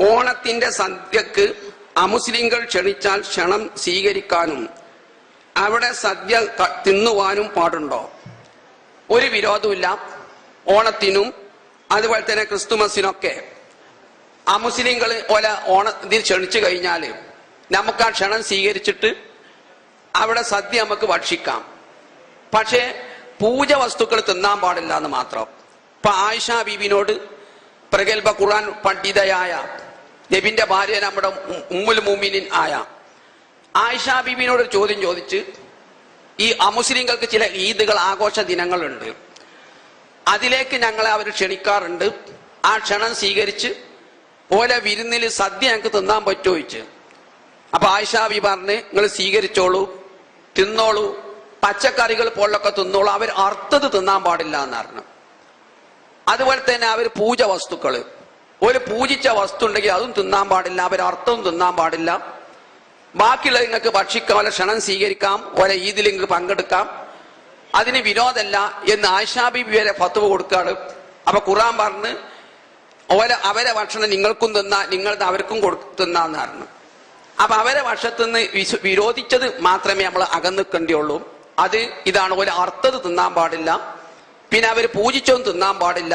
ഓണത്തിന്റെ സദ്യക്ക് അമുസ്ലിങ്ങൾ ക്ഷണിച്ചാൽ ക്ഷണം സ്വീകരിക്കാനും അവിടെ സദ്യ തിന്നുവാനും പാടുണ്ടോ? ഒരു വിരോധമില്ല ഓണത്തിനും അതുപോലെ തന്നെ ക്രിസ്തുമസിനൊക്കെ അമുസ്ലിങ്ങൾ ഓല ഓണത്തിൽ ക്ഷണിച്ചു കഴിഞ്ഞാൽ നമുക്ക് ആ ക്ഷണം സ്വീകരിച്ചിട്ട് അവിടെ സദ്യ നമുക്ക് ഭക്ഷിക്കാം. പക്ഷേ പൂജ വസ്തുക്കൾ തിന്നാൻ പാടില്ല എന്ന് മാത്രം. ഇപ്പൊ ആയിഷ ബീബിനോട് പ്രഗത്ഭ ഖുർആൻ പണ്ഡിതയായ നബിന്റെ ഭാര്യ നമ്മുടെ ഉമ്മുൽ മുമിനിൻ ആയ ആയിഷ ബീബിനോട് ചോദ്യം ചോദിച്ച് ഈ അമുസ്ലിങ്ങൾക്ക് ചില ഈദുകൾ ആഘോഷ ദിനങ്ങളുണ്ട്. അതിലേക്ക് ഞങ്ങളെ അവർ ക്ഷണിക്കാറുണ്ട്. ആ ക്ഷണം സ്വീകരിച്ച് ഓലെ വിരുന്നിൽ സദ്യ ഞങ്ങൾക്ക് തിന്നാൻ പറ്റുമോ ചോദിച്ചു. അപ്പൊ ആയിഷ ബി പറഞ്ഞ് നിങ്ങൾ സ്വീകരിച്ചോളൂ തിന്നോളൂ പച്ചക്കറികൾ പോലൊക്കെ തിന്നോളൂ അവർ അർത്ഥത് തിന്നാൻ പാടില്ല എന്ന് പറഞ്ഞു. അതുപോലെ തന്നെ അവർ പൂജ വസ്തുക്കൾ. ഒരു പൂജിച്ച വസ്തു ഉണ്ടെങ്കിൽ അതും തിന്നാൻ പാടില്ല അവർ അർത്ഥവും തിന്നാൻ പാടില്ല. ബാക്കിയുള്ള നിങ്ങൾക്ക് ഭക്ഷിക്കാം ഓലെ ക്ഷണം സ്വീകരിക്കാം ഓലെ ഈദിൽ നിങ്ങൾക്ക് പങ്കെടുക്കാം. അതിന് വിനോദമല്ല എന്ന് ആയിഷാബി വരെ ഫത്തുവ കൊടുക്കാണ് അപ്പൊ ഖുറാൻ പറഞ്ഞ് ഓരോ അവരെ ഭക്ഷണം നിങ്ങൾക്കും തിന്നാ നിങ്ങൾ അവർക്കും കൊടു തിന്നാന്ന് പറഞ്ഞു അപ്പൊ അവരെ വശത്തുനിന്ന് വിശ്വ വിരോധിച്ചത് മാത്രമേ നമ്മൾ അകന്നിക്കേണ്ടിയുള്ളൂ. അത് ഇതാണ് ഒരു അർത്ഥത് തിന്നാൻ പാടില്ല. പിന്നെ അവർ പൂജിച്ചതും തിന്നാൻ പാടില്ല.